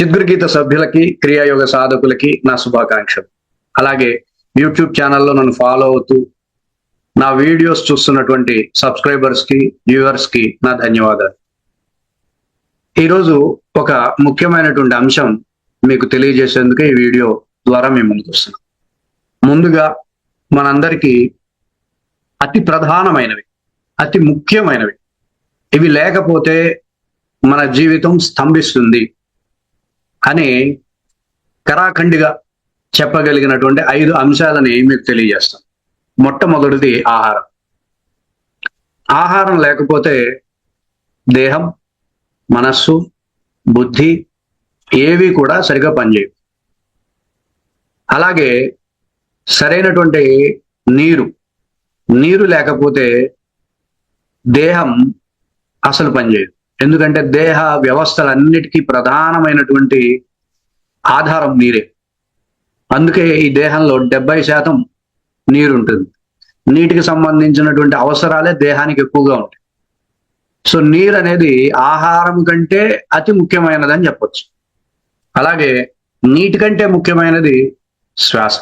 చిద్గురుగీత సభ్యులకి క్రియాయోగ సాధకులకి నా శుభాకాంక్షలు. అలాగే యూట్యూబ్ ఛానల్లో నన్ను ఫాలో అవుతూ నా వీడియోస్ చూస్తున్నటువంటి సబ్స్క్రైబర్స్కి వ్యూవర్స్కి నా ధన్యవాదాలు. ఈరోజు ఒక ముఖ్యమైనటువంటి అంశం మీకు తెలియజేసేందుకు ఈ వీడియో ద్వారా మేము ముందుకు వస్తున్నాం. ముందుగా మనందరికీ అతి ప్రధానమైనవి అతి ముఖ్యమైనవి. ఇవి లేకపోతే మన జీవితం స్తంభిస్తుంది. అని కరాఖండిగా చెప్పగలిగినటువంటి ఐదు అంశాలని మీకు తెలియజేస్తాం. మొట్టమొదటిది ఆహారం. ఆహారం లేకపోతే దేహం మనస్సు బుద్ధి ఏవి కూడా సరిగా పనిచేయవు. అలాగే సరైనటువంటి నీరు నీరు లేకపోతే దేహం అసలు పనిచేయదు. ఎందుకంటే దేహ వ్యవస్థలన్నిటికీ ప్రధానమైనటువంటి ఆధారం నీరే. అందుకే ఈ దేహంలో డెబ్బై శాతం నీరు ఉంటుంది నీటికి సంబంధించినటువంటి అవసరాలే దేహానికి ఎక్కువగా ఉంటాయి. సో నీరు అనేది ఆహారం కంటే అతి ముఖ్యమైనదని చెప్పొచ్చు. అలాగే నీటి కంటే ముఖ్యమైనది శ్వాస.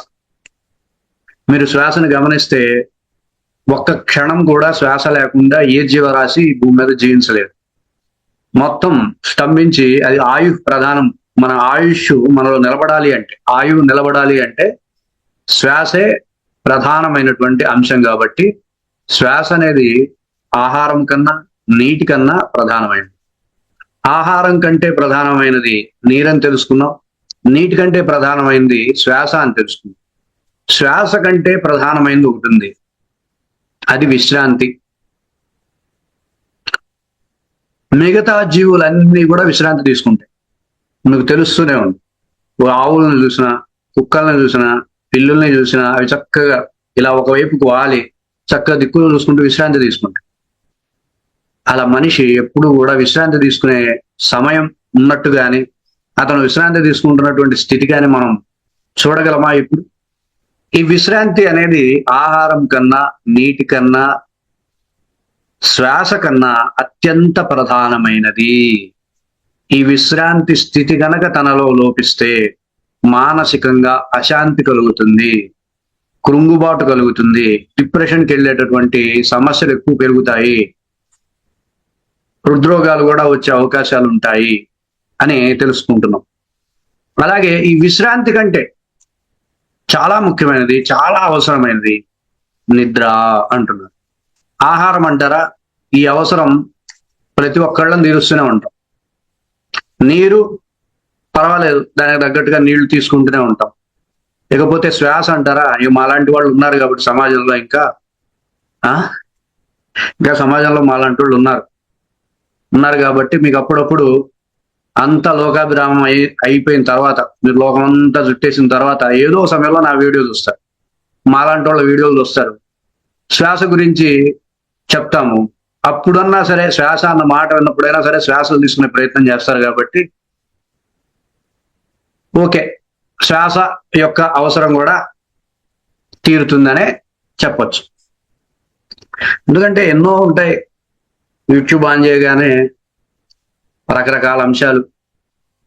మీరు శ్వాసను గమనిస్తే ఒక్క క్షణం కూడా శ్వాస లేకుండా ఏ జీవరాశి భూమి మీద జీవించలేదు. మొత్తం స్తంభించి అది ఆయు ప్రధానం. మన ఆయుష్ మనలో నిలబడాలి అంటే ఆయువు నిలబడాలి అంటే శ్వాసే ప్రధానమైనటువంటి అంశం కాబట్టి శ్వాస అనేది ఆహారం కన్నా నీటి కన్నా ప్రధానమైనది. ఆహారం కంటే ప్రధానమైనది నీరని తెలుసుకున్నాం. నీటి కంటే ప్రధానమైనది శ్వాస అని తెలుసుకున్నాం. శ్వాస కంటే ప్రధానమైనది ఒకటి ఉంది. అది విశ్రాంతి. మిగతా జీవులన్నీ కూడా విశ్రాంతి తీసుకుంటాయి. మీకు తెలుస్తూనే ఉంది. ఆవులను చూసినా కుక్కలను చూసినా పిల్లుల్ని చూసినా అవి చక్కగా ఇలా ఒకవైపుకు వాలి చక్కగా దిక్కులు చూసుకుంటూ విశ్రాంతి తీసుకుంటాయి. అలా మనిషి ఎప్పుడు కూడా విశ్రాంతి తీసుకునే సమయం ఉన్నట్టు కానీ అతను విశ్రాంతి తీసుకుంటున్నటువంటి స్థితి కానీ మనం చూడగలమా ఇప్పుడు? ఈ విశ్రాంతి అనేది ఆహారం కన్నా నీటి కన్నా శ్వాస కన్నా అత్యంత ప్రధానమైనది. ఈ విశ్రాంతి స్థితి గనక తనలో లోపిస్తే మానసికంగా అశాంతి కలుగుతుంది కృంగుబాటు కలుగుతుంది డిప్రెషన్కి వెళ్ళేటటువంటి సమస్యలు ఎక్కువ పెరుగుతాయి హృద్రోగాలు కూడా వచ్చే అవకాశాలు ఉంటాయి అని తెలుసుకుంటున్నాం. అలాగే ఈ విశ్రాంతి కంటే చాలా ముఖ్యమైనది చాలా అవసరమైనది నిద్ర అంటున్నారు. ఆహారం అంటారా ఈ అవసరం ప్రతి ఒక్కళ్ళని తీరుస్తూనే ఉంటాం. నీరు పర్వాలేదు దానికి తగ్గట్టుగా నీళ్ళు తీసుకుంటూనే ఉంటాం. ఇకపోతే శ్వాస అంటారా? ఇక మాలాంటి వాళ్ళు ఉన్నారు కాబట్టి సమాజంలో ఇంకా ఆ? ఇంకా సమాజంలో మాలాంటి వాళ్ళు ఉన్నారు. ఉన్నారు కాబట్టి మీకు అప్పుడప్పుడు అంత లోకాభిరామం అయి అయిపోయిన తర్వాత మీరు లోకం అంతా చుట్టేసిన తర్వాత ఏదో సమయంలో నా వీడియో చూస్తారు. మాలాంటి వాళ్ళ వీడియోలు చూస్తారు. శ్వాస గురించి చెప్తాము. అప్పుడన్నా సరే శ్వాస అన్న మాట విన్నప్పుడైనా సరే శ్వాస తీసుకునే ప్రయత్నం చేస్తారు కాబట్టి ఓకే శ్వాస యొక్క అవసరం కూడా తీరుతుందనే చెప్పచ్చు. ఎందుకంటే ఎన్నో ఉంటాయి యూట్యూబ్ ఆన్ చేయగానే రకరకాల అంశాలు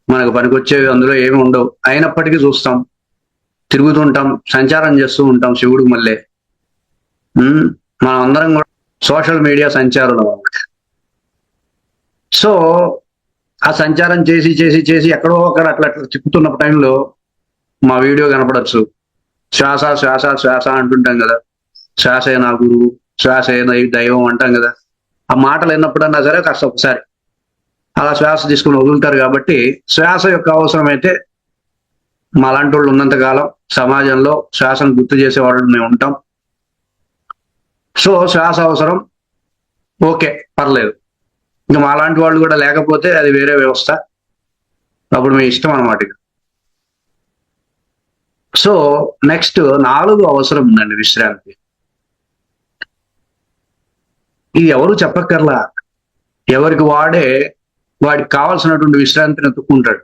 మనకు పనికొచ్చేవి అందులో ఏమి ఉండవు. అయినప్పటికీ చూస్తాం తిరుగుతుంటాం సంచారం చేస్తూ ఉంటాం శివుడు మళ్ళీ. మనం అందరం కూడా సోషల్ మీడియా సంచారులు. సో ఆ సంచారం చేసి చేసి చేసి ఎక్కడో అక్కడ అట్లా అట్లా తిప్పుతున్న టైంలో మా వీడియో కనపడచ్చు. శ్వాస శ్వాస శ్వాస అంటుంటాం కదా. శ్వాసే నా గురువు శ్వాసే దైవం అంటాం కదా. ఆ మాటలు విన్నప్పుడన్నా సరే కాస్త ఒకసారి. అలా శ్వాస తీసుకుని వదులుతారు కాబట్టి శ్వాస యొక్క అవసరం అయితే మా అలాంటి వాళ్ళు ఉన్నంత కాలం సమాజంలో శ్వాసను గుర్తు చేసే వాళ్ళు మేము ఉంటాం. సో శ్వాస అవసరం. ఓకే పర్లేదు. ఇంకా మాలాంటి వాళ్ళు కూడా లేకపోతే అది వేరే వ్యవస్థ. అప్పుడు మీ ఇష్టం అనమాట సో నెక్స్ట్ నాలుగు అవసరం ఉందండి విశ్రాంతి. ఇది ఎవరు చెప్పక్కర్లా? ఎవరికి వాడే వాడికి కావాల్సినటువంటి విశ్రాంతిని ఎత్తుక్కుంటాడు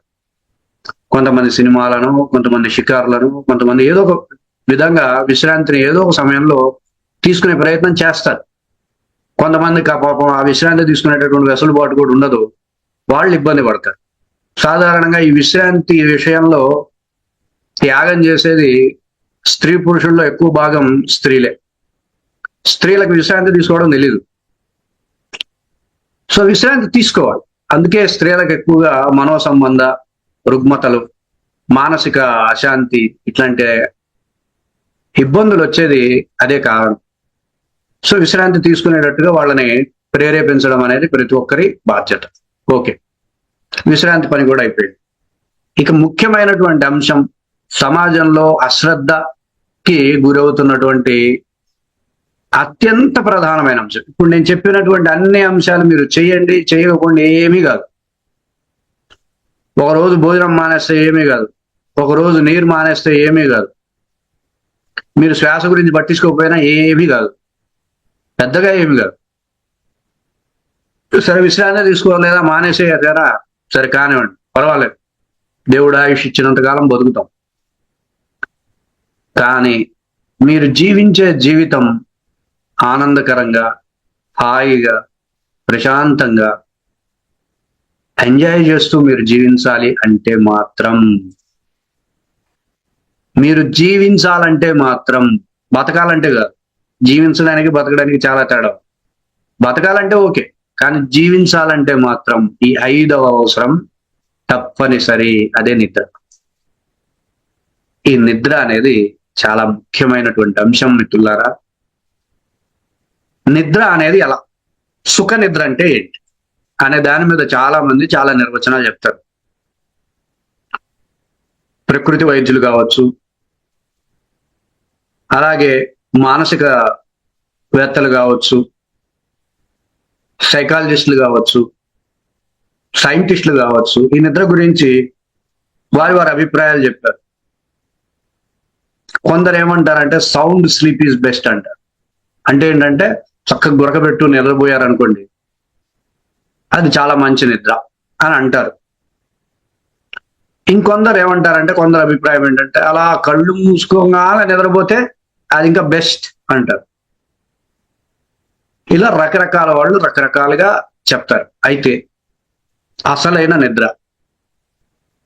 కొంతమంది సినిమాలను కొంతమంది షికారులను కొంతమంది ఏదో ఒక విధంగా విశ్రాంతిని ఏదో ఒక సమయంలో తీసుకునే ప్రయత్నం చేస్తారు. కొంతమందికి ఆ పాపం ఆ విశ్రాంతి తీసుకునేటటువంటి వెసులుబాటు కూడా ఉండదు. వాళ్ళు ఇబ్బంది పడతారు. సాధారణంగా ఈ విశ్రాంతి విషయంలో త్యాగం చేసేది స్త్రీ పురుషుల్లో ఎక్కువ భాగం స్త్రీలే. స్త్రీలకు విశ్రాంతి తీసుకోవడం తెలీదు. సో విశ్రాంతి తీసుకోవాలి. అందుకే స్త్రీలకు ఎక్కువగా మనో సంబంధ రుగ్మతలు మానసిక అశాంతి ఇట్లాంటి ఇబ్బందులు వచ్చేది అదే కారణం. సో విశ్రాంతి తీసుకునేటట్టుగా వాళ్ళని ప్రేరేపించడం అనేది ప్రతి ఒక్కరి బాధ్యత. ఓకే. విశ్రాంతి పని కూడా అయిపోయింది. ఇక ముఖ్యమైనటువంటి అంశం సమాజంలో అశ్రద్ధకి గురవుతున్నటువంటి అత్యంత ప్రధానమైన అంశం. ఇప్పుడు నేను చెప్పినటువంటి అన్ని అంశాలు మీరు చేయండి చేయకుండా ఏమీ కాదు. ఒక రోజు భోజనం మానేస్తే ఏమీ కాదు. ఒక రోజు నీరు మానేస్తే ఏమీ కాదు. మీరు శ్వాస గురించి పట్టించుకోకపోయినా ఏమీ కాదు. పెద్దగా ఏమి కాదు. సరే విశ్రాంతి తీసుకోలేదా మానేసేయరా సరే కానివ్వండి పర్వాలేదు. దేవుడు ఆయుష్ ఇచ్చినంత కాలం బతుకుతాం. కానీ మీరు జీవించే జీవితం ఆనందకరంగా హాయిగా ప్రశాంతంగా ఎంజాయ్ చేస్తూ మీరు జీవించాలి అంటే మాత్రం మీరు జీవించాలంటే మాత్రం బతకాలంటే కాదు. జీవించడానికి బతకడానికి చాలా తేడా బతకాలంటే ఓకే కానీ జీవించాలంటే మాత్రం ఈ ఐదవ అవసరం తప్పనిసరి అదే నిద్ర. ఈ నిద్ర అనేది చాలా ముఖ్యమైనటువంటి అంశం మిత్రులారా. నిద్ర అనేది ఎలా? సుఖ నిద్ర అంటే ఏంటి? అనే దాని మీద చాలా మంది చాలా నిర్వచనాలు చెప్తారు. ప్రకృతి వైద్యులు కావచ్చు అలాగే మానసిక వేత్తలు కావచ్చు సైకాలజిస్టులు కావచ్చు సైంటిస్టులు కావచ్చు ఈ నిద్ర గురించి వారి వారి అభిప్రాయాలు చెప్పారు. కొందరు ఏమంటారంటే సౌండ్ స్లీప్ ఈజ్ బెస్ట్ అంటారు. అంటే ఏంటంటే చక్కగా గురకబెట్టు నిద్రపోయారు అనుకోండి అది చాలా మంచి నిద్ర అని అంటారు. ఇంకొందరు ఏమంటారంటే కొందరు అభిప్రాయం ఏంటంటే అలా కళ్ళు మూసుకోగానే నిద్రపోతే అది ఇంకా బెస్ట్ అంటారు. ఇలా రకరకాల వాళ్ళు రకరకాలుగా చెప్తారు. అయితే అసలైన నిద్ర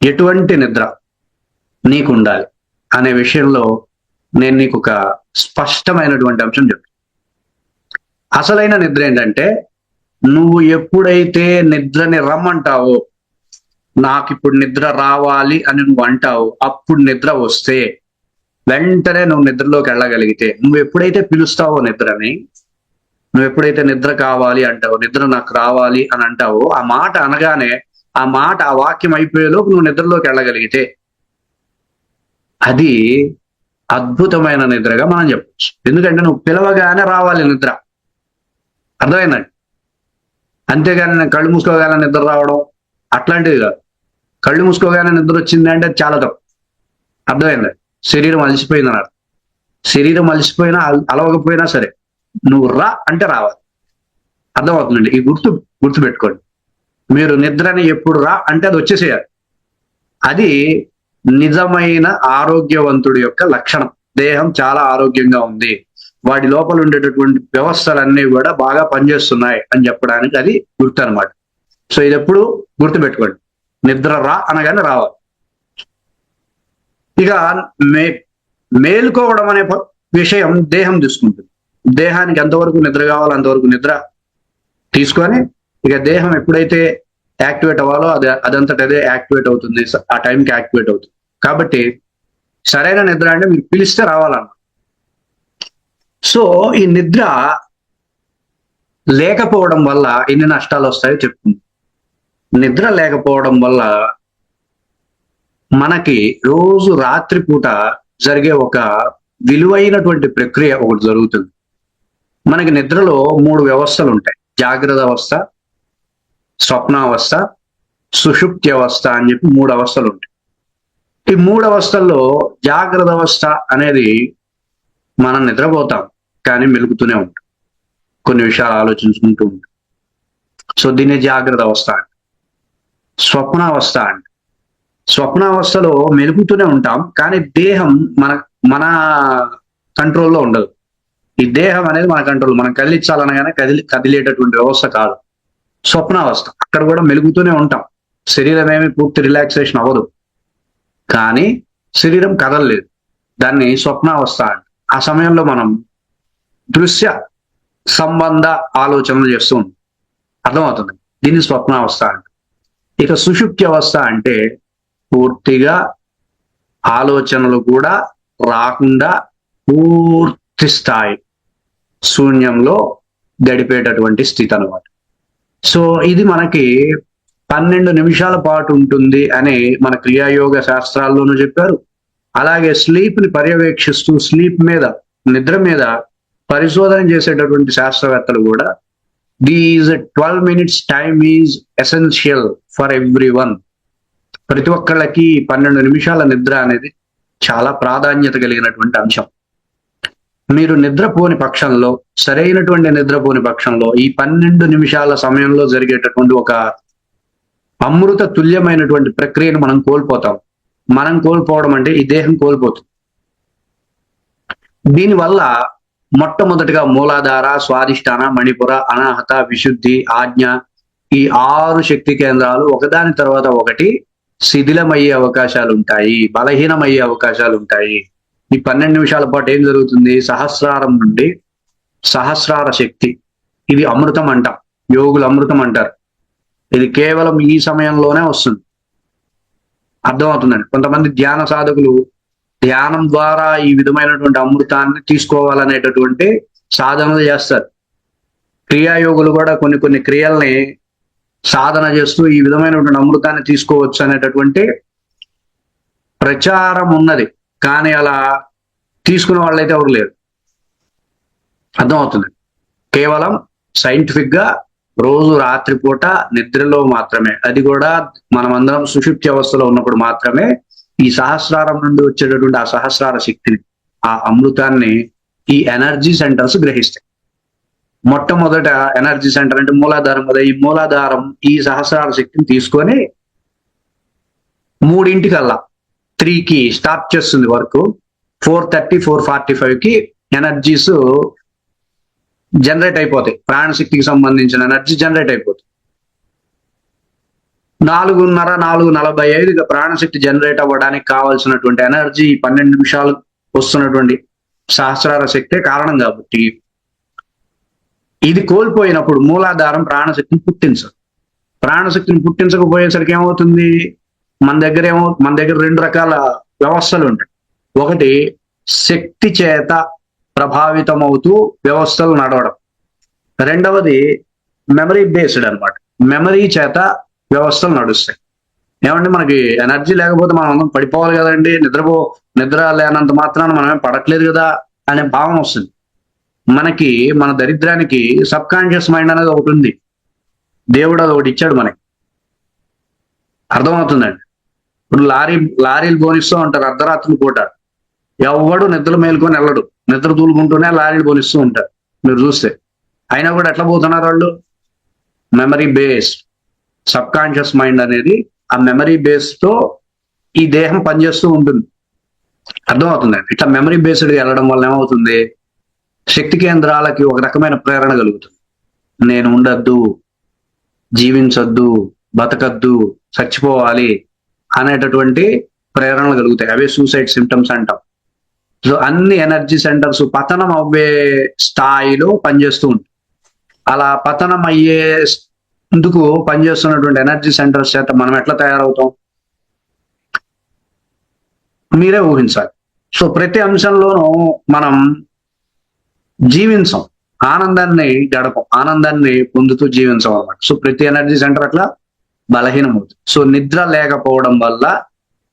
ఎటువంటి నిద్ర నీకు ఉండాలి అనే విషయంలో నేను నీకు ఒక స్పష్టమైనటువంటి అంశం చెప్తాను అసలైన నిద్ర ఏంటంటే నువ్వు ఎప్పుడైతే నిద్రని రమ్మంటావో నాకు ఇప్పుడు నిద్ర రావాలి అని నువ్వు అంటావు అప్పుడు నిద్ర వస్తే వెంటనే నువ్వు నిద్రలోకి వెళ్ళగలిగితే నువ్వు ఎప్పుడైతే పిలుస్తావో నిద్రని నువ్వు ఎప్పుడైతే నిద్ర కావాలి అంటావు నిద్ర నాకు రావాలి అని అంటావో ఆ మాట అనగానే ఆ మాట ఆ వాక్యం అయిపోయేలోపు నువ్వు నిద్రలోకి వెళ్ళగలిగితే అది అద్భుతమైన నిద్రగా మనం చెప్పచ్చు. ఎందుకంటే నువ్వు పిలవగానే రావాలి నిద్ర. అర్థమైందండి? అంతేగాని నేను కళ్ళు మూసుకోగానే నిద్ర రావడం అట్లాంటిది కాదు. కళ్ళు మూసుకోగానే నిద్ర వచ్చింది అంటే చాలా తప్పు. అర్థమైంది? శరీరం అలసిపోయింది అన్నాడు శరీరం అలసిపోయినా అలవకపోయినా సరే నువ్వు రా అంటే రావాలి. అర్థమవుతుందండి? ఈ గుర్తు గుర్తు పెట్టుకోండి మీరు నిద్రని ఎప్పుడు రా అంటే అది వచ్చేసేయాలి. అది నిజమైన ఆరోగ్యవంతుడి యొక్క లక్షణం. దేహం చాలా ఆరోగ్యంగా ఉంది. వాడి లోపల ఉండేటటువంటి వ్యవస్థలన్నీ కూడా బాగా పనిచేస్తున్నాయి అని చెప్పడానికి అది గుర్తు అనమాట సో ఇది ఎప్పుడు గుర్తుపెట్టుకోండి. నిద్ర రా అనగానే రావాలి. ఇక మే మేలుకోవడం అనే విషయం దేహం తీసుకుంటుంది దేహానికి ఎంతవరకు నిద్ర కావాలో అంతవరకు నిద్ర తీసుకొని ఇక దేహం ఎప్పుడైతే యాక్టివేట్ అవ్వాలో అది అదంతట అదే యాక్టివేట్ అవుతుంది. ఆ టైంకి యాక్టివేట్ అవుతుంది. కాబట్టి సరైన నిద్ర అంటే మీరు పిలిస్తే రావాలన్న సో ఈ నిద్ర లేకపోవడం వల్ల ఎన్ని నష్టాలు వస్తాయో చెప్తుంది నిద్ర లేకపోవడం వల్ల మనకి రోజు రాత్రిపూట జరిగే ఒక విలువైనటువంటి ప్రక్రియ ఒకటి జరుగుతుంది. మనకి నిద్రలో మూడు వ్యవస్థలు ఉంటాయి. జాగ్రత్త అవస్థ స్వప్నావస్థ సుషుప్తి అవస్థ అని చెప్పి మూడు అవస్థలు ఉంటాయి. ఈ మూడు అవస్థల్లో జాగ్రత్త అవస్థ అనేది మనం నిద్రపోతాం కానీ మెలుగుతూనే ఉంటాం. కొన్ని విషయాలు ఆలోచించుకుంటూ ఉంటాం. సో దీన్ని జాగ్రత్త అవస్థ అంట స్వప్నావస్థ అంట స్వప్నావస్థలో మెలుగుతూనే ఉంటాం కానీ దేహం మన మన కంట్రోల్లో ఉండదు. ఈ దేహం అనేది మన కంట్రోల్ మనం కదిలించాలనగానే కదిలి కదిలేటటువంటి వ్యవస్థ కాదు. స్వప్నావస్థ అక్కడ కూడా మెలుగుతూనే ఉంటాం. శరీరం ఏమి పూర్తి రిలాక్సేషన్ అవ్వదు. కానీ శరీరం కదలలేదు. దాన్ని స్వప్నావస్థ ఆ సమయంలో మనం దృశ్య సంబంధ ఆలోచనలు చేస్తూ ఉంటాం. అర్థమవుతుంది? దీన్ని స్వప్నావస్థ అంట. ఇక సుషుప్తి అవస్థ అంటే పూర్తిగా ఆలోచనలు కూడా రాకుండా పూర్తి స్థాయి శూన్యంలో గడిపేటటువంటి స్థితి అనమాట సో ఇది మనకి పన్నెండు నిమిషాల పాటు ఉంటుంది అని మన క్రియాయోగ శాస్త్రాల్లోనూ చెప్పారు. అలాగే స్లీప్ని పర్యవేక్షిస్తూ స్లీప్ మీద నిద్ర మీద పరిశోధన చేసేటటువంటి శాస్త్రవేత్తలు కూడా these twelve minutes time is essential for everyone ప్రతి ఒక్కళ్ళకి పన్నెండు నిమిషాల నిద్ర అనేది చాలా ప్రాధాన్యత కలిగినటువంటి అంశం. మీరు నిద్రపోని పక్షంలో సరైనటువంటి నిద్రపోని పక్షంలో ఈ పన్నెండు నిమిషాల సమయంలో జరిగేటటువంటి ఒక అమృత తుల్యమైనటువంటి ప్రక్రియను మనం కోల్పోతాం. మనం కోల్పోవడం అంటే ఈ దేహం కోల్పోతుంది. దీనివల్ల మొట్టమొదటిగా మూలాధార స్వాదిష్టాన మణిపుర అనాహత విశుద్ధి ఆజ్ఞ ఈ ఆరు శక్తి కేంద్రాలు ఒకదాని తర్వాత ఒకటి శిథిలమయ్యే అవకాశాలు ఉంటాయి బలహీనమయ్యే అవకాశాలు ఉంటాయి ఈ పన్నెండు నిమిషాల పాటు ఏం జరుగుతుంది? సహస్రారం నుండి సహస్రార శక్తి. ఇది అమృతం అంట. యోగులు అమృతం అంటారు. ఇది కేవలం ఈ సమయంలోనే వస్తుంది. అర్థమవుతుందండి? కొంతమంది ధ్యాన సాధకులు ధ్యానం ద్వారా ఈ విధమైనటువంటి అమృతాన్ని తీసుకోవాలనేటటువంటి సాధనలు చేస్తారు. క్రియాయోగులు కూడా కొన్ని కొన్ని క్రియల్ని సాధన చేస్తూ ఈ విధమైనటువంటి అమృతాన్ని తీసుకోవచ్చు అనేటటువంటి ప్రచారం ఉన్నది. కానీ అలా తీసుకునే వాళ్ళైతే ఎవరు లేరు. అర్థమవుతుంది. కేవలం సైంటిఫిక్గా రోజు రాత్రిపూట నిద్రలో మాత్రమే. అది కూడా మనమందరం సుషుప్తి అవస్థలో ఉన్నప్పుడు మాత్రమే ఈ సహస్రారం నుండి వచ్చేటటువంటి ఆ సహస్రార శక్తిని ఆ అమృతాన్ని ఈ ఎనర్జీ సెంటర్స్ గ్రహిస్తాయి. మొట్టమొదట ఎనర్జీ సెంటర్ అంటే మూలాధారం కదా ఈ మూలాధారం ఈ సహస్రార శక్తిని తీసుకొని మూడింటికల్లా త్రీకి స్టార్ట్ చేస్తుంది work. Four thirty four forty ఫైవ్కి ఎనర్జీస్ జనరేట్ అయిపోతాయి. ప్రాణశక్తికి సంబంధించిన ఎనర్జీ జనరేట్ అయిపోతుంది. నాలుగున్నర నాలుగు నలభై ఐదుగా ప్రాణశక్తి జనరేట్ అవ్వడానికి కావాల్సినటువంటి ఎనర్జీ పన్నెండు నిమిషాలు వస్తున్నటువంటి సహస్రార శక్తే కారణం కాబట్టి ఇది కోల్పోయినప్పుడు మూలాధారం ప్రాణశక్తిని పుట్టించదు. ప్రాణశక్తిని పుట్టించకపోయేసరికి ఏమవుతుంది? మన దగ్గర ఏమో మన దగ్గర రెండు రకాల వ్యవస్థలు ఉంటాయి. ఒకటి శక్తి చేత ప్రభావితమవుతూ వ్యవస్థలు నడవడం. రెండవది మెమరీ బేస్డ్ అన్నమాట. మెమరీ చేత వ్యవస్థలు నడుస్తాయి. ఏమంటే మనకి ఎనర్జీ లేకపోతే మనం అందరం పడిపోవాలి కదండి. నిద్రపో నిద్ర లేనంత మాత్రాన మనం పడట్లేదు కదా అనే భావన వస్తుంది. మనకి మన దరిద్రానికి సబ్ కాన్షియస్ మైండ్ అనేది ఒకటి ఉంది. దేవుడు అది ఒకటి ఇచ్చాడు మనకి. అర్థమవుతుందండి? ఇప్పుడు లారీ లారీలు పోనిస్తూ ఉంటారు అర్ధరాత్రులు పూట. ఎవడు నిద్ర మేలుకొని వెళ్ళడు. నిద్ర తూలుకుంటూనే లారీలు పోనిస్తూ ఉంటారు మీరు చూస్తే. అయినా కూడా ఎట్లా పోతున్నారు వాళ్ళు? Memory base subconscious mind అనేది ఆ మెమరీ బేస్తో ఈ దేహం పనిచేస్తూ ఉంటుంది. అర్థమవుతుందండి? ఇట్లా మెమరీ బేస్డ్ వెళ్ళడం వల్ల ఏమవుతుంది? శక్తి కేంద్రాలకి ఒక రకమైన ప్రేరణ కలుగుతుంది. నేను ఉండద్దు జీవించొద్దు బతకద్దు చచ్చిపోవాలి అనేటటువంటి ప్రేరణలు కలుగుతాయి. అవే సూసైడ్ సిమ్టమ్స్ అంటాం. సో అన్ని ఎనర్జీ సెంటర్స్ పతనం అవ్వే స్థాయిలో పనిచేస్తూ ఉంటాయి. అలా పతనం అయ్యే ఇందుకు పనిచేస్తున్నటువంటి ఎనర్జీ సెంటర్స్ చేత మనం ఎట్లా తయారవుతాం? మీరే ఊహించాలి. సో ప్రతి అంశంలోనూ మనం జీవించం. ఆనందాన్ని గడపం. ఆనందాన్ని పొందుతూ జీవించం అనమాట సో ప్రతి ఎనర్జీ సెంటర్ అట్లా బలహీనం అవుతుంది సో నిద్ర లేకపోవడం వల్ల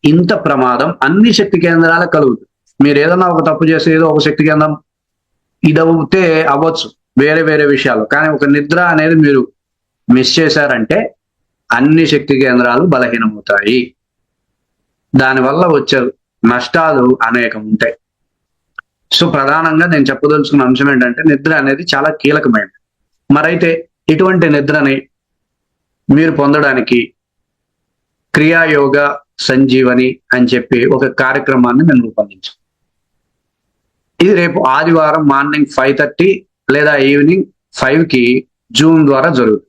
ఇంత ప్రమాదం అన్ని శక్తి కేంద్రాలకు కలుగుతుంది. మీరు ఏదైనా ఒక తప్పు చేస్తే ఏదో ఒక శక్తి కేంద్రం ఇది అవుతే అవ్వచ్చు. వేరే వేరే విషయాలు. కానీ ఒక నిద్ర అనేది మీరు మిస్ చేశారంటే అన్ని శక్తి కేంద్రాలు బలహీనమవుతాయి. దానివల్ల వచ్చే నష్టాలు అనేకం ఉంటాయి. సో ప్రధానంగా నేను చెప్పదలుచుకున్న అంశం ఏంటంటే నిద్ర అనేది చాలా కీలకమైనది. మరైతే ఇటువంటి నిద్రని మీరు పొందడానికి క్రియాయోగ సంజీవని అని చెప్పి ఒక కార్యక్రమాన్ని నేను రూపొందించాను ఇది రేపు ఆదివారం మార్నింగ్ ఫైవ్ థర్టీ లేదా ఈవినింగ్ ఫైవ్కి జూమ్ ద్వారా జరుగుతుంది.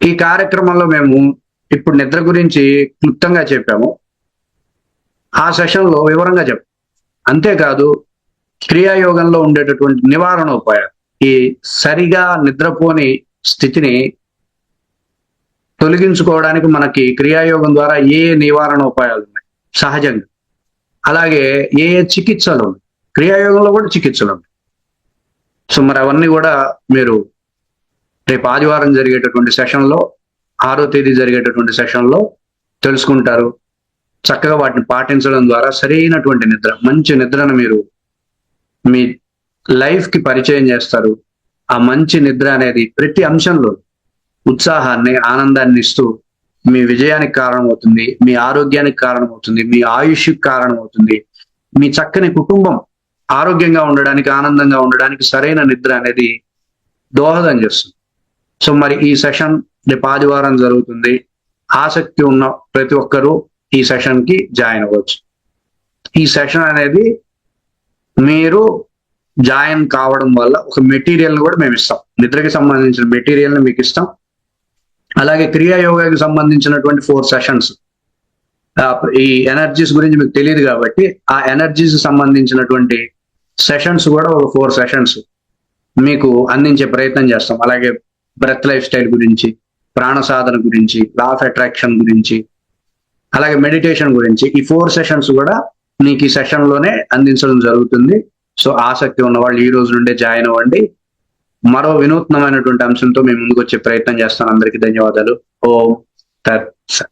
ఈ కార్యక్రమంలో మేము ఇప్పుడు నిద్ర గురించి క్లుప్తంగా చెప్పాము. ఆ సెషన్లో వివరంగా చెప్పాము అంతేకాదు క్రియాయోగంలో ఉండేటటువంటి నివారణ ఉపాయాలు ఈ సరిగా నిద్రపోని స్థితిని తొలగించుకోవడానికి మనకి క్రియాయోగం ద్వారా ఏ నివారణ ఉపాయాలు ఉన్నాయి? సహజంగా. అలాగే ఏ ఏ చికిత్సలు ఉన్నాయి? క్రియాయోగంలో కూడా చికిత్సలు ఉన్నాయి. సో మరి అవన్నీ కూడా మీరు రేపు ఆదివారం జరిగేటటువంటి సెషన్లో ఆరో తేదీ జరిగేటటువంటి సెషన్లో తెలుసుకుంటారు. చక్కగా వాటిని పాటించడం ద్వారా సరైనటువంటి నిద్ర మంచి నిద్రను మీరు మీ లైఫ్కి పరిచయం చేస్తారు. ఆ మంచి నిద్ర అనేది ప్రతి అంశంలో ఉత్సాహాన్ని ఆనందాన్ని ఇస్తూ మీ విజయానికి కారణమవుతుంది మీ ఆరోగ్యానికి కారణమవుతుంది మీ ఆయుష్కి కారణమవుతుంది. మీ చక్కని కుటుంబం ఆరోగ్యంగా ఉండడానికి ఆనందంగా ఉండడానికి సరైన నిద్ర అనేది దోహదం చేస్తుంది. సో మరి ఈ సెషన్ రేపు ఆదివారం జరుగుతుంది. ఆసక్తి ఉన్న ప్రతి ఒక్కరూ ఈ సెషన్కి జాయిన్ అవ్వచ్చు. ఈ సెషన్ అనేది మీరు జాయిన్ కావడం వల్ల ఒక మెటీరియల్ కూడా మేము ఇస్తాం. నిద్రకి సంబంధించిన మెటీరియల్ని మీకు ఇస్తాం. అలాగే క్రియా యోగాకి సంబంధించినటువంటి ఫోర్ సెషన్స్. ఈ ఎనర్జీస్ గురించి మీకు తెలియదు కాబట్టి ఆ ఎనర్జీస్ సంబంధించినటువంటి సెషన్స్ కూడా ఒక ఫోర్ సెషన్స్ మీకు అందించే ప్రయత్నం చేస్తాం. అలాగే బ్రెత్ లైఫ్ స్టైల్ గురించి ప్రాణ సాధన గురించి లా ఆఫ్ అట్రాక్షన్ గురించి అలాగే మెడిటేషన్ గురించి ఈ ఫోర్ సెషన్స్ కూడా మీకు ఈ సెషన్లోనే అందించడం జరుగుతుంది. సో ఆసక్తి ఉన్న వాళ్ళు ఈ రోజు నుండే జాయిన్ అవ్వండి. మరో వినూత్నమైనటువంటి అంశంతో మేము ముందుకు వచ్చే ప్రయత్నం చేస్తాను. అందరికీ ధన్యవాదాలు. ఓం తత్